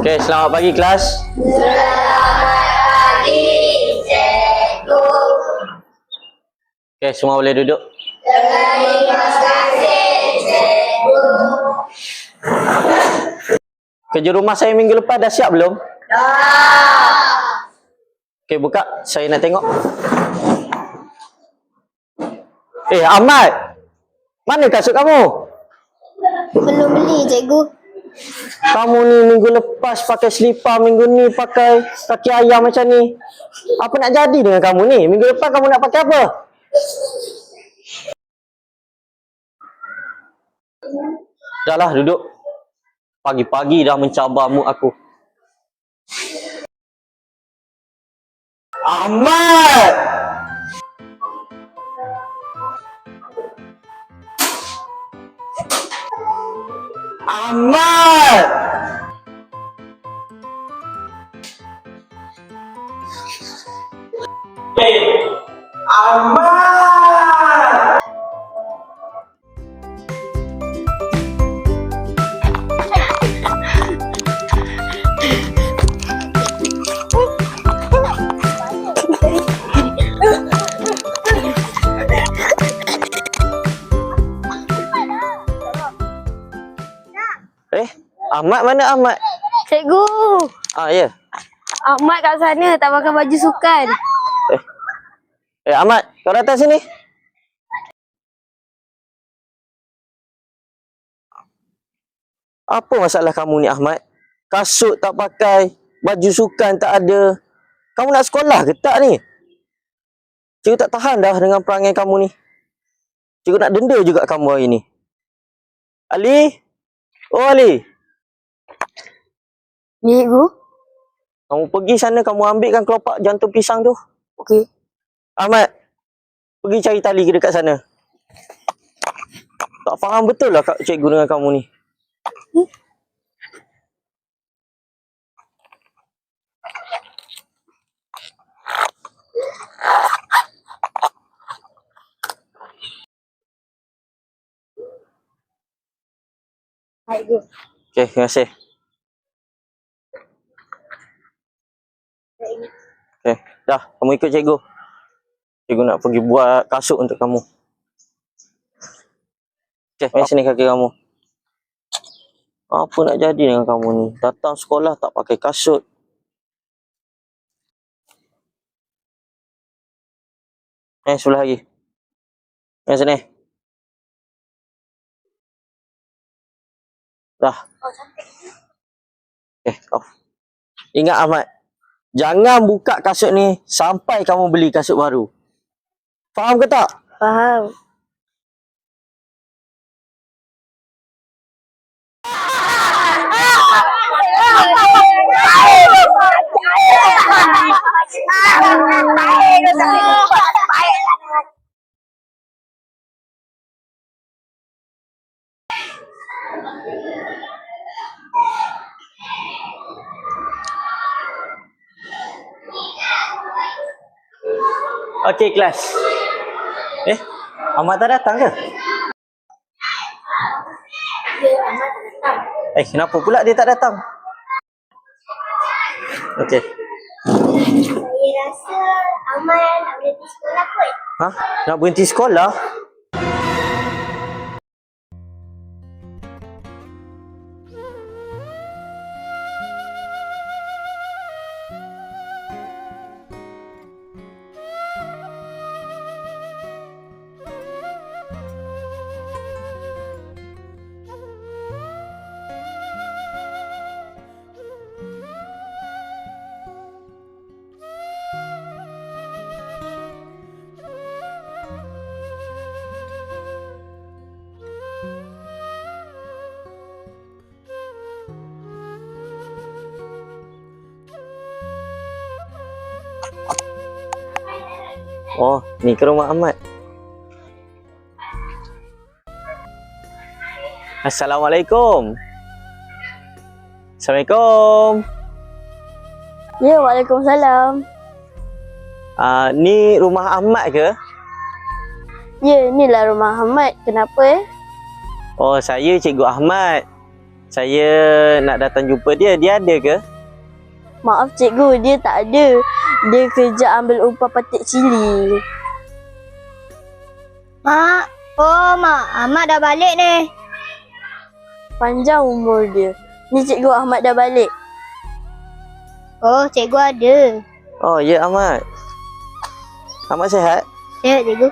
Okey, selamat pagi kelas. Okey, semua boleh duduk. Kerja rumah saya minggu lepas dah siap belum? Dah. Okey, buka. Saya nak tengok. Eh, Ahmad. Mana kasut kamu? Belum beli cikgu. Kamu ni minggu lepas pakai selipar, minggu ni pakai kaki ayam macam ni. Apa nak jadi dengan kamu ni? Minggu lepas kamu nak pakai apa? Dah lah, duduk. Pagi-pagi dah mencabar mood aku. Ahmad! Ahmad! Eh, Ahmad mana Ahmad? Cikgu. Ah, ya. Ahmad kat sana tak pakai baju sukan. Eh. Eh, Ahmad, kau datang sini. Apa masalah kamu ni Ahmad? Kasut tak pakai, baju sukan tak ada. Kamu nak sekolah ke tak ni? Cikgu tak tahan dah dengan perangai kamu ni. Cikgu nak denda juga kamu hari ni. Ali? Oh Ali, Cikgu. kamu pergi sana kamu ambilkan kelopak jantung pisang tu. Okey. Ahmad, pergi cari tali dekat sana. Tak faham betul lah kak cikgu dengan kamu ni. Okey, terima kasih. Okey, dah. Kamu ikut cikgu. Cikgu nak pergi buat kasut untuk kamu. Okey, mari sini kaki kamu. Apa nak jadi dengan kamu ni? Datang sekolah tak pakai kasut. Eh, sebelah lagi. Yang sini. Dah. Eh, off. Ingat Ahmad. Jangan buka kasut ni sampai kamu beli kasut baru. Faham ke tak? Faham. Okey, kelas. Eh, Ahmad tak datang ke? Eh, kenapa pula dia tak datang? Okey. Saya rasa Amal nak berhenti sekolah kot. Ha? Nak berhenti sekolah? Oh, ni ke rumah Ahmad. Assalamualaikum. Assalamualaikum. Ya, Waalaikumsalam. Uh, ni rumah Ahmad ke? Ya, inilah rumah Ahmad. Kenapa eh? Oh, saya Cikgu Ahmad. Saya nak datang jumpa dia. Dia ada ke? Maaf cikgu, dia tak ada. Dia kerja ambil upah patik cili. Mak, oh mak, Ahmad dah balik ni. Panjang umur dia. Ni cikgu Ahmad dah balik. Oh, cikgu ada. Oh, ya Ahmad. Ahmad sihat? Ya, cikgu.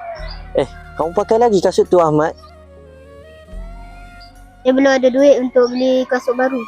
Kamu pakai lagi kasut tu Ahmad? Dia belum ada duit untuk beli kasut baru.